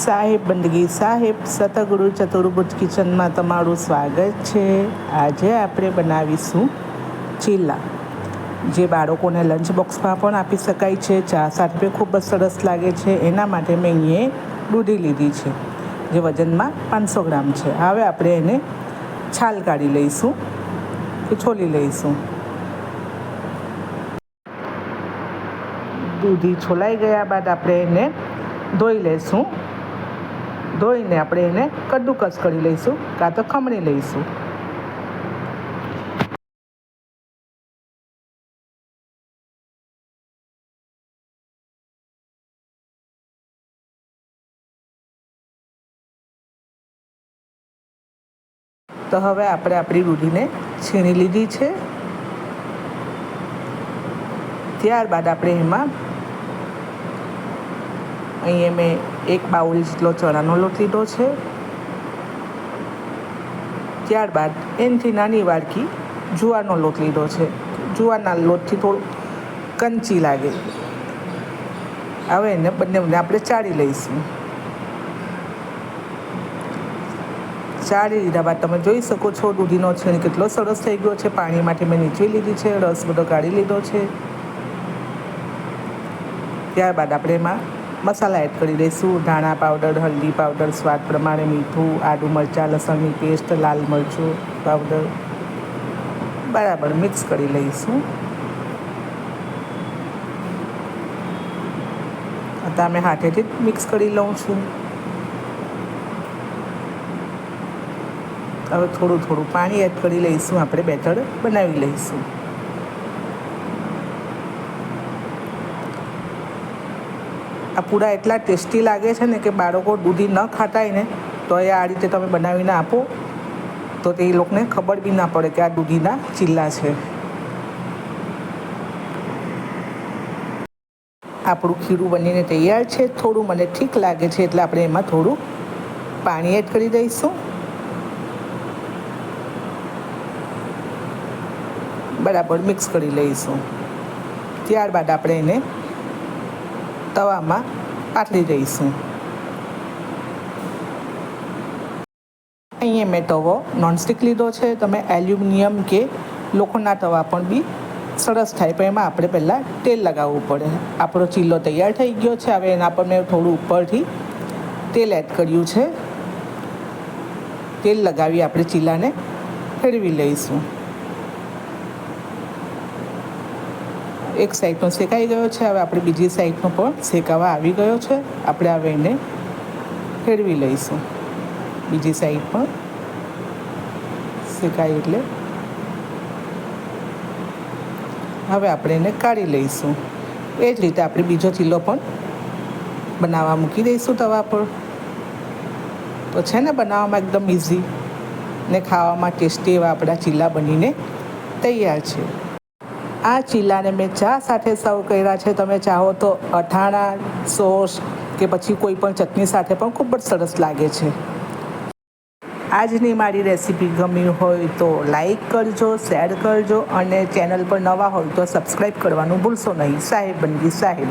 સાહેબ, બંદગી સાહેબ, સતગુરુ ચતુર્ભુજ કિચનમાં તમારું સ્વાગત છે. આજે આપણે બનાવીશું ચીલા, જે બાળકોને લંચ બોક્સમાં પણ આપી શકાય છે. ચા સાથે ખૂબ જ સરસ લાગે છે. એના માટે મેં અહીંયા દૂધી લીધી છે, જે વજનમાં પાંચસો ગ્રામ છે. હવે આપણે એને છાલ કાઢી લઈશું કે છોલી લઈશું. દૂધી છોલાઈ ગયા બાદ આપણે એને ધોઈ લઈશું. ધોઈને આપણે એને કદ્દુકસ કરી લઈશું, કાં તો ખમણી લઈશું. તો હવે આપણે આપણી રૂઢીને છીણી લીધી છે. ત્યારબાદ આપણે એમાં અહીંયા મેં એક બાઉલ જેટલો ચણાનો લોટ લીધો છે. ત્યારબાદ એનાથી નાની વાડકી જુવારનો લોટ લીધો છે. જુવારના લોટથી થોડું કંચી લાગે. હવે એને બંનેને આપણે ચાળી લઈશું. ચાળી લીધા બાદ તમે જોઈ શકો છો દૂધીનો છીણ કેટલો સરસ થઈ ગયો છે. પાણીમાંથી મેં નીચવી લીધી છે, રસ બધો કાઢી લીધો છે. ત્યારબાદ આપણે એમાં મસાલા એડ કરી દઈશું. ધાણા પાવડર, હલ્દી પાવડર, સ્વાદ પ્રમાણે મીઠું, આદુ મરચાં, લસણની પેસ્ટ, લાલ મરચું પાવડર બરાબર મિક્સ કરી લઈશું. અત્યારે મેં હાથેથી મિક્સ કરી લઉં છું. હવે થોડું થોડું પાણી એડ કરી લઈશું. આપણે બેટર બનાવી લઈશું. આ પૂરા એટલા ટેસ્ટી લાગે છે ને કે બાળકો દૂધી ન ખાતા હોય ને તો એ આ રીતે તમે બનાવીને આપો. તો તે લોકોને ખબર બી ના પડે કે આ દૂધીના ચીલા છે. આપણું ખીરું બનીને તૈયાર છે. થોડું મને ઠીક લાગે છે એટલે આપણે એમાં થોડું પાણી એડ કરી દઈશું. બરાબર મિક્સ કરી લઈશું. ત્યારબાદ આપણે એને તવામાં પાથરી દઈશું અહીંયા મેં તવો નોનસ્ટિક લીધો છે. તમે એલ્યુમિનિયમ કે લોખંડના તવા પણ બી સરસ થાય. પણ એમાં આપણે પહેલાં તેલ લગાવવું પડે. આપણો ચીલો તૈયાર થઈ ગયો છે. હવે એના પર મેં થોડું ઉપરથી તેલ એડ કર્યું છે. તેલ લગાવી આપણે ચીલાને ફેરવી લઈશું. એક સાઈડનો શેકાઈ ગયો છે, હવે આપણે બીજી સાઈડનો પણ શેકાવા આવી ગયો છે. આપણે હવે એને ફેરવી લઈશું. બીજી સાઈડ પણ શેકાય એટલે. હવે આપણે એને કાઢી લઈશું. એ જ રીતે આપણે બીજો ચીલો પણ બનાવવા મૂકી દઈશું તવા પર. તો છે ને બનાવવામાં એકદમ ઇઝી ને ખાવામાં ટેસ્ટી એવા આપણા ચીલા બનીને તૈયાર છે. આ ચીલાને મેં ચા સાથે સર્વ કર્યા છે. તમે ચાહો તો અથાણા, સોસ કે પછી કોઈ પણ ચટણી સાથે પણ ખૂબ જ સરસ લાગે છે. આજની મારી રેસીપી ગમી હોય તો લાઈક કરજો, શેર કરજો અને ચેનલ પર નવા હોય તો સબસ્ક્રાઈબ કરવાનું ભૂલશો નહીં. સાહેબ બંદી સાહેબ.